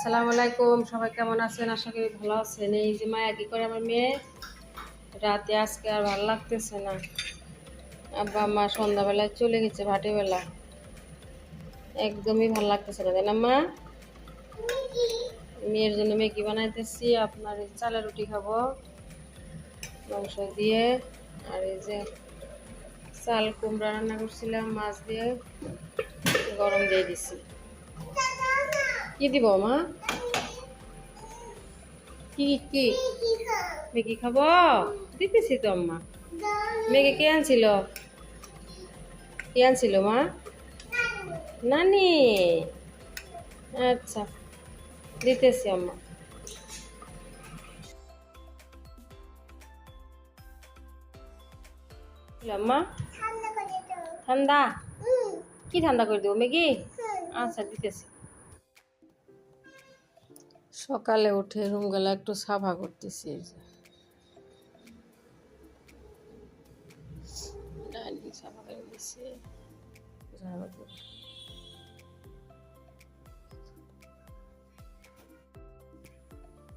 আসসালামু আলাইকুম, সবাই কেমন আছেন? আশা করি ভালো আছেন। এই যে মায়া কি করে আমার মেয়ে? রাতে আজকে আর ভালো লাগতেছে না। আব্বা মা সন্ধ্যাবেলায় চলে গেছে ভাটিবেলা। একদমই ভালো লাগতেছে না, তাই মা মেয়ের জন্য ম্যাগি বানাইতেছি, আপনার চালের রুটি খাব, মাংস দিয়ে। আর এই যে চাল কুমড়া রান্না করছিলাম, মাছ দিয়ে গরম দিয়ে দিছি। কি দিব মা? কি কি? ম্যাগি খাব? দিতেছি তো আম্মা। ম্যাগি কে আনছিল? কে আনছিল মা? নানি। আচ্ছা দিতেছি আম্মা। আম্মা। ঠান্ডা কি ঠান্ডা করে দেবো ম্যাগি আচ্ছা দিতেছি। সকালে উঠে রুমগুলা একটু সাফা করতেছি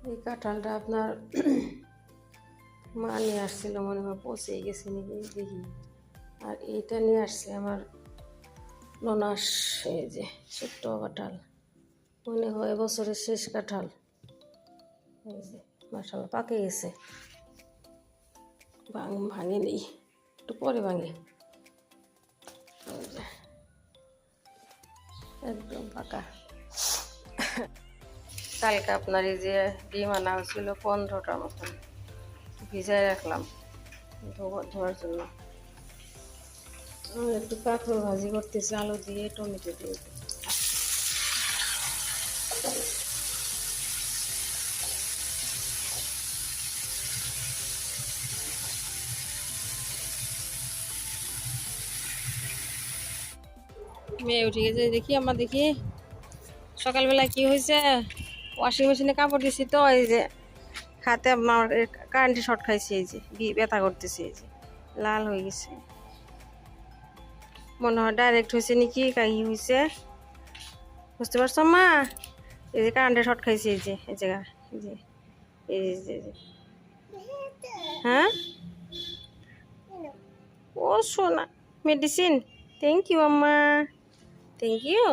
এই কাঁঠালটা আপনার মা নিয়ে আসছিল, মনে হয় পচে গেছে নাকি, দেখি। আর এইটা নিয়ে আসছে আমার ননাস, এই যে ছোট্ট কাঁঠাল মনে হয় বছরের শেষ কাঁঠাল। মাসাল্লাহ পাকে গেছে। ভাঙ ভাঙে নেই, একটু পরে ভাঙে। একদম পাকা। কালকে আপনার এই যে ডিম আনা হয়েছিল পনেরোটার মতন ভিজাই রাখলাম ধোয়া- ধোয়ার জন্য। একটু কাঁকড় ভাজি করতেছি, আলু দিয়ে টমেটো দিয়ে। মেয়ে উঠে গেছে, দেখি আমার দেখি সকালবেলা কি হয়েছে? ওয়াশিং মেশিনে কাপড় দিছি তো, এই যে হাতে আমার কারেন্টে শর্ট খাইছে, এই যে ব্যথা করতেছে, এই যে লাল হয়ে গেছে। মনে হয় ডাইরেক্ট হয়েছে নাকি কাহি হয়েছে? বুঝতে পারছ মা? এই যে কারেন্টে শর্ট খাইছে, এই যে, এই জায়গা, এই যে এই যে। হ্যাঁ? ও সোনা মেডিসিন থ্যাংক ইউ আম্মা। থ্যাংক ইউ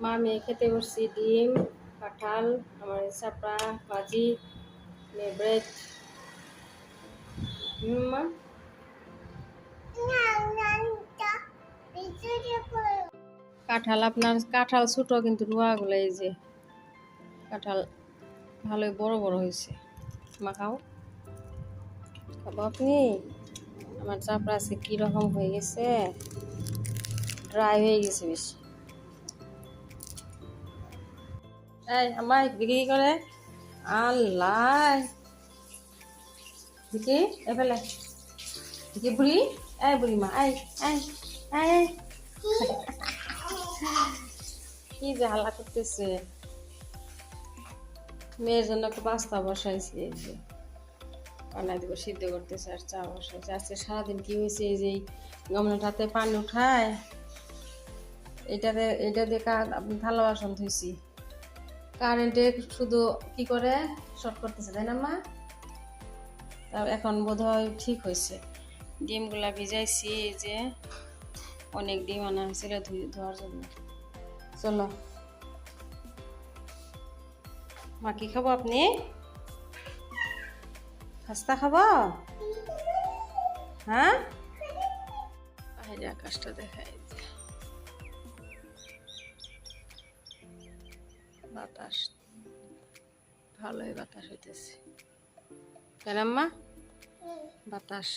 মা মেয়ে খেতে বসছি, ডিম, কাঁঠাল, আমার চাপড়া, ভাজি ব্রেড মা? কাঁঠাল আপনার, কাঁঠাল ছোট, কিন্তু রুয়াগুলো এই যে, কাঁঠাল ভালোই বড় বড় হয়েছে। মা, খাও। খাব আপনি? আমার চাপড়া আছে কীরকম হয়ে গেছে? ড্রাই হয়ে গেছে বেশি। এই, আমার বিক্রি করে। আল্লাহ। দেখি এবেলে দেখি বুড়ি? এই বুড়ি মা, এই এই এই। কি যে হাল্লা করতেছে। মেয়ের জন্য একটা পাস্তা বসাইছি, এই যে। বানাই দেবো, সিদ্ধ করতেছে আর চা বসাইছে। আজকে সারাদিন কি হয়েছে, এই যে এই গামলাটাতে পানি উঠায়। এটাতে এটা দিয়ে থালা বাসন ধুইছি কারেন্টে শুধু কি করে? শর্ট করতেছে, তাই না, মা? এখন বোধ হয় ঠিক হয়েছে ডিমগুলা ভিজাইছি যে অনেক ডিম আনা হয়েছিল ধোয়ার জন্য। চলো। মা, কি খাব আপনি? খাস্তা খাব? হ্যাঁ? আকাশটা দেখাই। বাতাস। ভালোই বাতাস হইতেছে। কেন আম্মা? বাতাস।